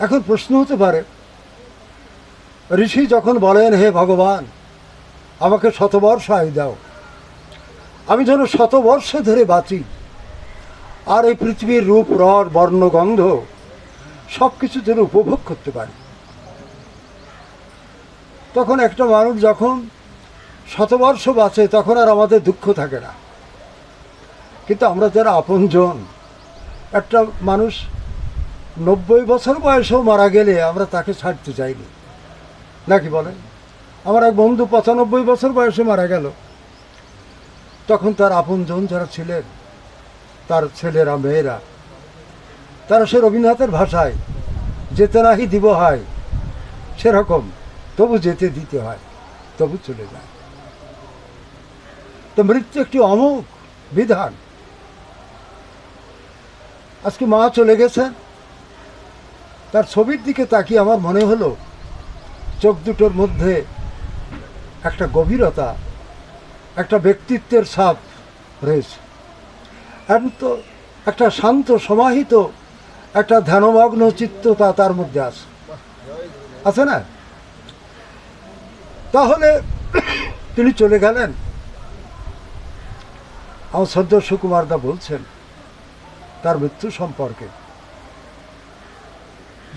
এখন প্রশ্ন হতে পারে, ঋষি যখন বলেন, হে ভগবান, আমাকে শতবর্ষ আয়ু দাও। আমি যেন শতবর্ষ ধরে বাঁচি। আর এই পৃথিবীর রূপ রস বর্ণ, গন্ধ সব কিছু যেন উপভোগ করতে পারি। তখন একটা মানুষ যখন শতবর্ষ বাঁচে, তখন আর আমাদের দুঃখ থাকে না। কিন্তু আমরা যারা আপনজন, একটা মানুষ নব্বই বছর বয়সেও মারা গেলে আমরা তাকে ছাড়তে চাইনি। নাকি বলেন? আমার এক বন্ধু পঁচানব্বই বছর বয়সে মারা গেল। তখন তার আপনজন যারা ছিলেন, তার ছেলেরা, মেয়েরা, তারা সে রবীন্দ্রনাথের ভাষায়, যেতে নাহি দিব হয় সেরকম, তবু যেতে দিতে হয়, তবু চলে যায়। তো মৃত্যু একটি অমোঘ বিধান। আজকে মা চলে গেছেন। তার ছবির দিকে তাকিয়ে আমার মনে হলো, চোখ দুটোর মধ্যে একটা গভীরতা, একটা ব্যক্তিত্বের ছাপ রয়েছে। তো একটা শান্ত, সমাহিত, একটা ধ্যানমগ্ন চিত্ততা তার মধ্যে আছে। আছে না? তাহলে তিনি চলে গেলেন। আমার সদ্য সুকুমার দা বলছেন, তার মৃত্যু সম্পর্কে।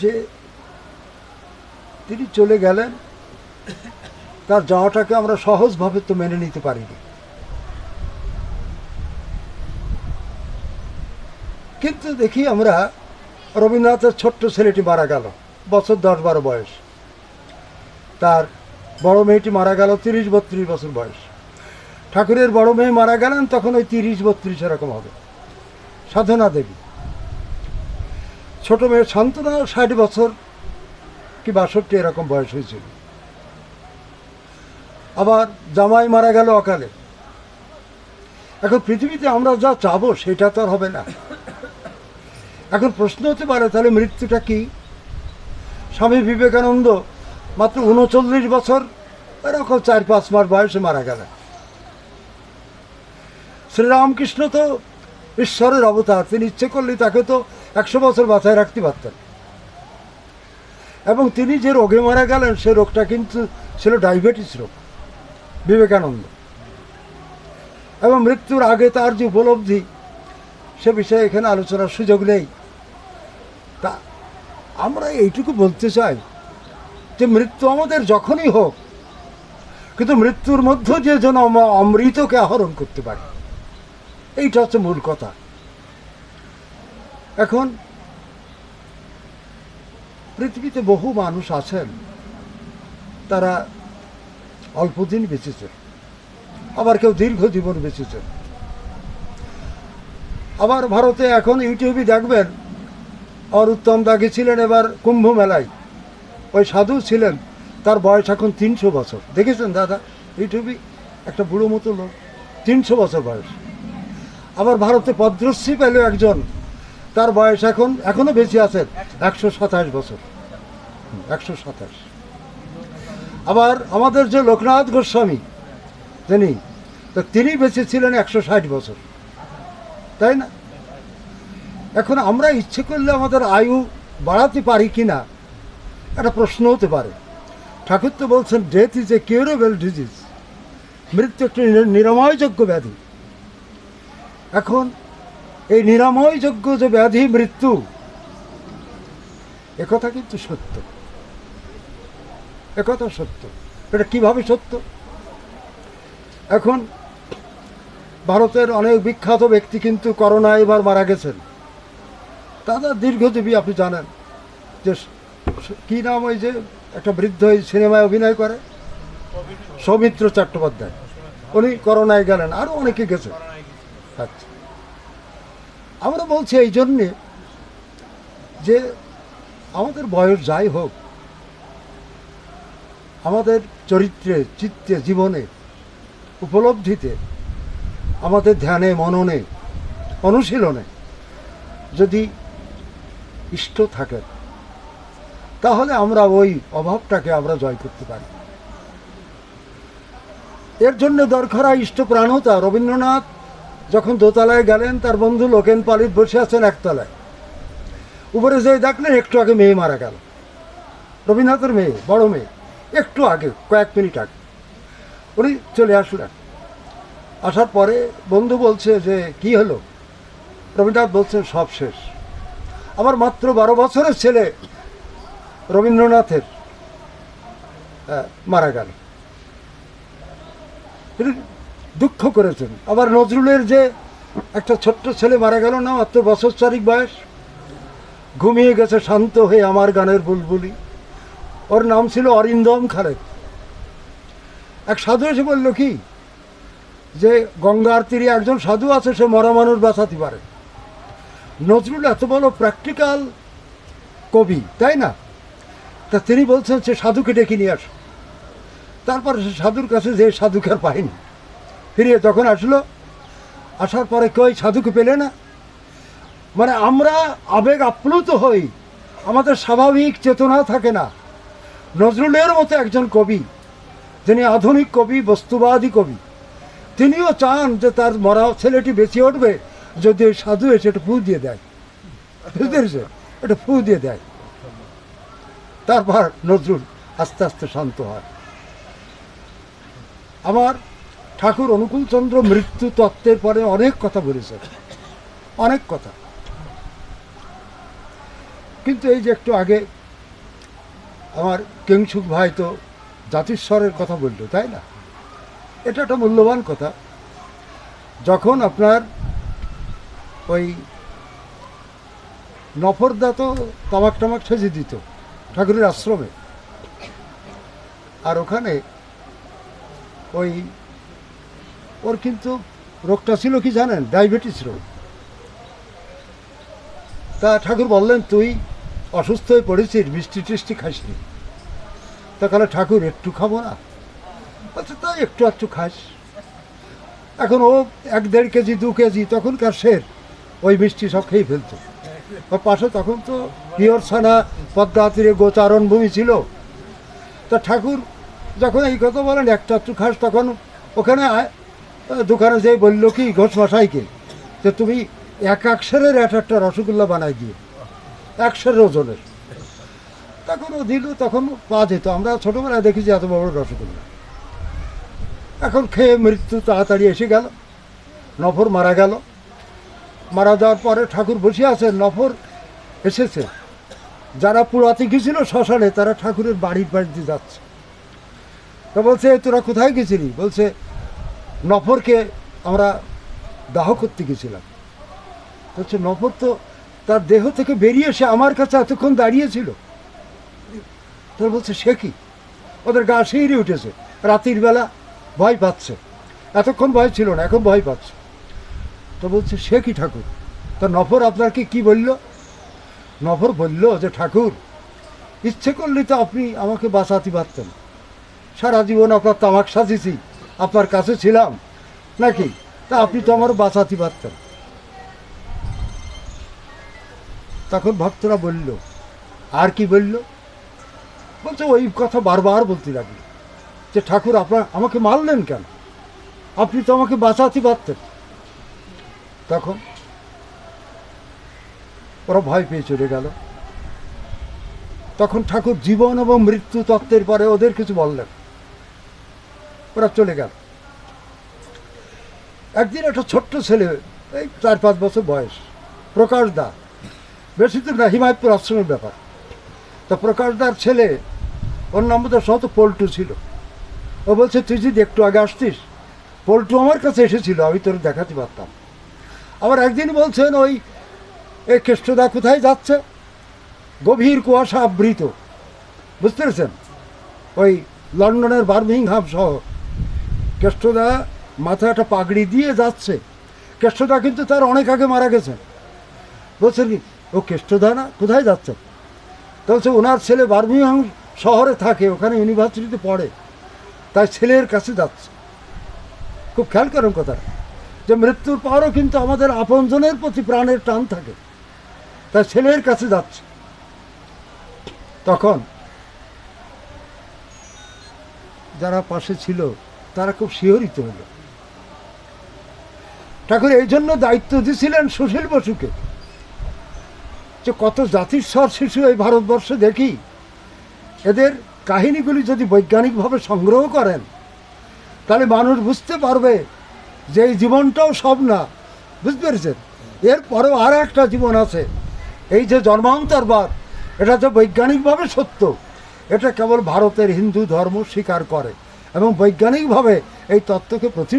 যে তিনি চলে গেলেন, তার যাওয়াটাকে আমরা সহজভাবে তো মেনে নিতে পারিনি। কিন্তু দেখি আমরা রবীন্দ্রনাথের ছোট্ট ছেলেটি মারা গেল, বছর দশ বারো বয়স। তার বড় মেয়েটি মারা গেল তিরিশ বত্রিশ বছর বয়স। ঠাকুরের বড় মেয়ে মারা গেলেন, তখন ওই তিরিশ বত্রিশ এরকম হবে। সাধনা দেবী। ছোট মেয়ে শান্তনা ষাট বছর কি বাষট্টি এরকম বয়স হয়েছিল। আবার জামাই মারা গেল অকালে। এখন পৃথিবীতে আমরা যা চাবো সেটা তো আর হবে না। এখন প্রশ্ন হতে পারে, তাহলে মৃত্যুটা কি? স্বামী বিবেকানন্দ মাত্র উনচল্লিশ বছর, এরকম চার পাঁচ মাস বয়সে মারা গেলেন। শ্রীরামকৃষ্ণ তো ঈশ্বরের অবতার, তিনি ইচ্ছে করলে তাকে তো একশো বছর বাঁচায় রাখতে পারতেন। এবং তিনি যে রোগে মারা গেলেন, সে রোগটা কিন্তু ছিল ডায়াবেটিস রোগ, বিবেকানন্দ। এবং মৃত্যুর আগে তার যে উপলব্ধি, সে বিষয়ে এখানে আলোচনার সুযোগ নেই। তা আমরা এইটুকু বলতে চাই যে মৃত্যু আমাদের যখনই হোক, কিন্তু মৃত্যুর মধ্যে যে যেন অমৃতকে আহরণ করতে পারি। এইটা হচ্ছে মূল কথা। এখন, পৃথিবীতে বহু মানুষ আছেন, তারা অল্পদিন বেঁচেছেন, আবার কেউ দীর্ঘ জীবন বেঁচেছেন। আবার ভারতে এখন ইউটিউবে দেখবেন আর উত্তম দাগি ছিলেন এবার কুম্ভ মেলায় ওই সাধু ছিলেন, তার বয়স এখন তিনশো বছর। দেখেছেন দাদা? ইউটিউবে একটা বুড়ো মতো লোক, তিনশো বছর বয়স। আবার ভারতে পদ্মশ্রী পেল একজন। তার বয়স এখন, এখনও বেঁচে আছেন একশো সাতাশ বছর। একশো সাতাশ। আবার আমাদের যে লোকনাথ গোস্বামী তিনি তো তিনি বেঁচে ছিলেন একশো ষাট বছর। তাই না? এখন আমরা ইচ্ছে করলে আমাদের আয়ু বাড়াতে পারি কি না, একটা প্রশ্ন হতে পারে। ঠাকুর তো বলছেন death is a curable disease মৃত্যু একটি নির- নিরাময়যোগ্য ব্যাধি। এখন এই নিরাময়যোগ্য যে ব্যাধি মৃত্যু, একথা কিন্তু সত্য। একথা সত্য। এটা কীভাবে সত্য? এখন ভারতের অনেক বিখ্যাত ব্যক্তি কিন্তু করোনা এবার মারা গেছেন। তাদের দীর্ঘজীবী, আপনি জানেন যে কি নাম ওই যে একটা বৃদ্ধ এই সিনেমায় অভিনয় করে? সৌমিত্র চট্টোপাধ্যায়। উনি করোনায় গেলেন। আরও অনেকে গেছেন। আচ্ছা। আমরা বলছি এই জন্যে যে আমাদের বয়স যাই হোক, আমাদের চরিত্রে, চিত্তে, জীবনে, উপলব্ধিতে, আমাদের ধ্যানে, মননে, অনুশীলনে যদি ইষ্ট থাকে, তাহলে আমরা ওই অভাবটাকে আমরা জয় করতে পারি। এর জন্য দরকার হয় ইষ্টপ্রাণতা রবীন্দ্রনাথ যখন দোতলায় গেলেন, তার বন্ধু লোকেন পালিত বসে আছেন একতলায়। উপরে যে দেখলেন, একটু আগে মেয়ে মারা গেল। রবীন্দ্রনাথের মেয়ে, বড় মেয়ে, একটু আগে, কয়েক মিনিট আগে। উনি চলে আসলেন। আসার পরে বন্ধু বলছে যে, কি হলো? রবীন্দ্রনাথ বলছেন, সব শেষ। আমার মাত্র বারো বছরের ছেলে রবীন্দ্রনাথের মারা গেল। দুঃখ করেছেন। আবার নজরুলের যে একটা ছোট্ট ছেলে মারা গেল না মাত্র বছর চারিক বয়স, ঘুমিয়ে গেছে শান্ত হয়ে আমার গানের বুলবুলি। ওর নাম ছিল অরিন্দম খালেদ। এক সাধু এসে বলল, কি? যে গঙ্গার তীরে একজন সাধু আছে, সে মরা মানুষ বাঁচাতে পারে। নজরুল এত বড় প্র্যাকটিক্যাল কবি, তাই না? তা তিনি বলছেন, সে সাধুকে ডেকে নিয়ে আস। তারপর সে সাধুর কাছে যে সাধুকে আর পায়নি। ফিরিয়ে তখন আসলো, আসার পরে কই সাধুকে পেলে না? মানে আমরা আবেগ আপ্লুত হই, আমাদের স্বাভাবিক চেতনা থাকে না। নজরুলের মতো একজন কবি, যিনি আধুনিক কবি, বস্তুবাদী কবি, তিনিও চান যে তার মরা ছেলেটি বেঁচে উঠবে, যদি সাধু এসে একটা ফু দিয়ে দেয়। বুঝতে পেরেছে? এটা ফু দিয়ে দেয়। তারপর নজরুল আস্তে আস্তে শান্ত হয়। আমার ঠাকুর অনুকূলচন্দ্র মৃত্যু তত্ত্বের পরে অনেক কথা বলেছেন অনেক কথা। কিন্তু এই যে একটু আগে আমার কেংসুক ভাই তো জাতিস্বরের কথা বলল, তাই না? এটা একটা মূল্যবান কথা। যখন আপনার ওই নফরদা তো তামাক টামাক সেজে দিত ঠাকুরের আশ্রমে, আর ওখানে ওই ওর কিন্তু রোগটা ছিল কি জানেন? ডায়াবেটিস রোগ। তা ঠাকুর বললেন, তুই অসুস্থ হয়ে পড়েছিস, মিষ্টি টিষ্টি খাসনি। তা তাহলে ঠাকুর একটু খাব না? আচ্ছা তাই একটু একটু খাস। এখন ও এক দেড় কেজি, দু কেজি, তখনকার শের ওই মিষ্টি সব খেয়ে ফেলতো। ওর পাশে তখন তো পিওর ছানা পদ্মা তীরে গোচারণ ভূমি ছিল। তা ঠাকুর যখন এই কথা বলেন, একটা একটু খাস, তখন ওখানে দোকানে যেয়ে বলল কি, ঘোষ যে তুমি এক একশারের এক একটা রসগোল্লা বানাই দিয়ে একশারের ওজনের। তখন ও দিল, তখন পাওয়া যেত আমরা ছোটোবেলায় দেখেছি এত বড় বড় রসগোল্লা। এখন খেয়ে মৃত্যু তাড়াতাড়ি এসে গেল। নফর মারা গেল। মারা যাওয়ার পরে ঠাকুর বসে আছে নফর এসেছে। যারা পুরাতে গেছিল শ্মশানে, তারা ঠাকুরের বাড়ির বাড়িতে যাচ্ছে। তো বলছে তোরা কোথায় গেছিলি? বলছে নফরকে আমরা দাহ করতে গেছিলাম। বলছে, নফর তো তার দেহ থেকে বেরিয়ে এসে আমার কাছে এতক্ষণ দাঁড়িয়েছিল। তো বলছে, সে কি? ওদের গা শিহরে উঠেছে। রাতের বেলা ভয় পাচ্ছে। এতক্ষণ ভয় ছিল না, এখন ভয় পাচ্ছে। তো বলছে, সে কি ঠাকুর? তো নফর আপনাকে কি বলল? নফর বলল যে, ঠাকুর, ইচ্ছে করলে তো আপনি আমাকে বাঁচাতে পারতেন। সারা জীবন আপনার তামাক সাজিয়েছি। আপনার কাছে ছিলাম। নাকি? তা আপনি তো আমার বাঁচাতে পারতেন। তখন ভক্তরা বলল, আর কি বলল? বলছে, ওই কথা বারবার বলতে লাগল যে, ঠাকুর, আপনার, আমাকে মারলেন কেন? আপনি তো আমাকে বাঁচাতে পারতেন। তখন ওরা ভয় পেয়ে চলে গেল। তখন ঠাকুর জীবন এবং মৃত্যু তত্ত্বের পরে ওদের কিছু বললেন। ওরা চলে গেল। একদিন একটা ছোট্ট ছেলে, এই চার পাঁচ বছর বয়স, প্রকাশ দা বেশি তো না, হিমায়তপুর আশ্রমের ব্যাপার। তা প্রকাশ দার ছেলে, ওর নাম তো সহ পল্টু ছিল। ও বলছে, তুই যদি একটু আগে আসতিস, পল্টু আমার কাছে এসেছিল, আমি তোর দেখাতে পারতাম। আবার একদিন বলছেন, ওই, এ কেষ্টদা কোথায় যাচ্ছে? গভীর কুয়াশা আবৃত। বুঝতে পেরেছেন? ওই লন্ডনের বার্মিংহাম শহর। কেষ্টদা মাথায় একটা পাগড়ি দিয়ে যাচ্ছে। কেষ্টদা কিন্তু তার অনেক আগে মারা গেছে। বলছেন কি, ও কেষ্টদা না, কোথায় যাচ্ছে? তো বলছে, ওনার ছেলে বার্মিংহাম শহরে থাকে, ওখানে ইউনিভার্সিটিতে পড়ে, তাই ছেলের কাছে যাচ্ছে। খুব খেয়াল করেন কথাটা, যে মৃত্যুর পরও কিন্তু আমাদের আপনজনের প্রতি প্রাণের টান থাকে, তাই ছেলের কাছে যাচ্ছে। তখন যারা পাশে ছিল তারা খুব শিহরিত হলো। ঠাকুর, এই জন্য দায়িত্ব দিয়েছিলেন সুশীল বসুকে যে কত জাতির জাতিস্বর শিশু এই ভারতবর্ষে দেখি। এদের কাহিনীগুলি যদি বৈজ্ঞানিকভাবে সংগ্রহ করেন, তাহলে মানুষ বুঝতে পারবে যে এই জীবনটাও সব না। বুঝতে পেরেছেন? এরপরেও আর একটা জীবন আছে। এই যে জন্মান্তরবাদ এটা যে বৈজ্ঞানিকভাবে সত্য, এটা কেবল ভারতের হিন্দু ধর্ম স্বীকার করে। এবং বৈজ্ঞানিকভাবে এই তত্ত্বকে প্রতিষ্ঠা